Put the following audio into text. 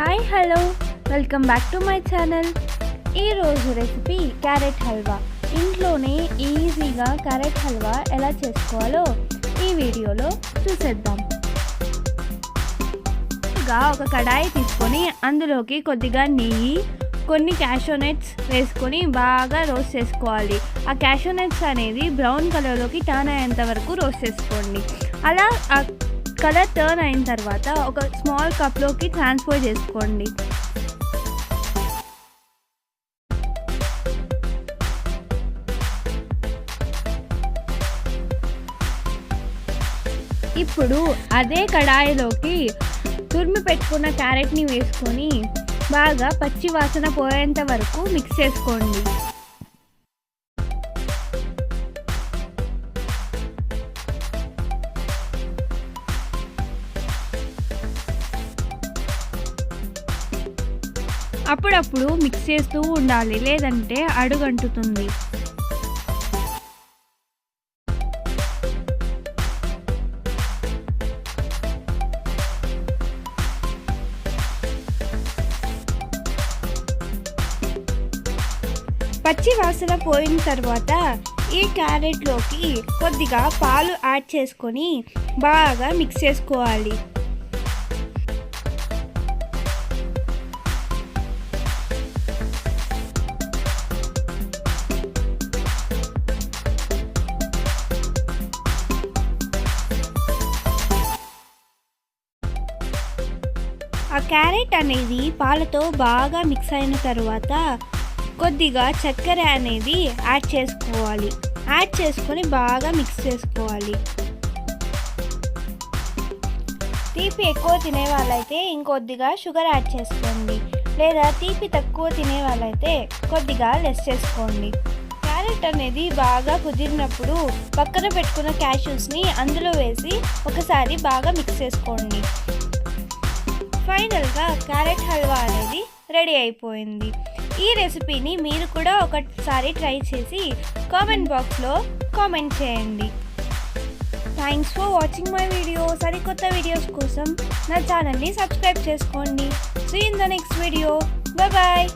Hi hello welcome back to my channel ఈరోజు recipe carrot halwa ఇంట్లోనే ఈజీగా క్యారెట్ హల్వా ఎలా చేసుకోవాలో ఈ వీడియోలో చూసేద్దాం. ముందుగా ఒక కడాయి తీసుకొని అందులోకి కొద్దిగా నెయ్యి కొన్ని క్యాషోనట్స్ వేసుకొని బాగా రోస్ట్ చేసుకోవాలి. ఆ క్యాషోనట్స్ అనేది బ్రౌన్ కలర్లోకి టర్న్ అయ్యేంత వరకు రోస్ట్ చేసుకోండి. అలా కలర్ టర్న్ అయిన తర్వాత ఒక స్మాల్ కప్లోకి ట్రాన్స్ఫర్ చేసుకోండి. ఇప్పుడు అదే కడాయిలోకి తురిమి పెట్టుకున్న క్యారెట్ని వేసుకొని బాగా పచ్చి వాసన పోయేంత వరకు మిక్స్ చేసుకోండి. అప్పుడప్పుడు మిక్స్ చేస్తూ ఉండాలి లేదంటే అడుగంటుతుంది. పచ్చి వాసన పోయిన తర్వాత ఈ క్యారెట్లోకి కొద్దిగా పాలు యాడ్ చేసుకొని బాగా మిక్స్ చేసుకోవాలి. ఆ క్యారెట్ అనేది పాలతో బాగా మిక్స్ అయిన తర్వాత కొద్దిగా చక్కెర అనేది యాడ్ చేసుకోవాలి. యాడ్ చేసుకొని బాగా మిక్స్ చేసుకోవాలి. తీపి ఎక్కువ తినే వాళ్ళైతే ఇంకొద్దిగా షుగర్ యాడ్ చేసుకోండి. లేదా తీపి తక్కువ తినే వాళ్ళైతే కొద్దిగా లెస్ చేసుకోండి. క్యారెట్ అనేది బాగా కుదిరినప్పుడు పక్కన పెట్టుకున్న క్యాష్యూస్ని అందులో వేసి ఒకసారి బాగా మిక్స్ చేసుకోండి. ఫైనల్గా క్యారెట్ హల్వా అనేది రెడీ అయిపోయింది. ఈ రెసిపీని మీరు కూడా ఒకసారి ట్రై చేసి కామెంట్ బాక్స్లో కామెంట్ చేయండి. Thanks for watching my video సరికొత్త వీడియోస్ కోసం నా ఛానల్ని సబ్స్క్రైబ్ చేసుకోండి. See in the next video bye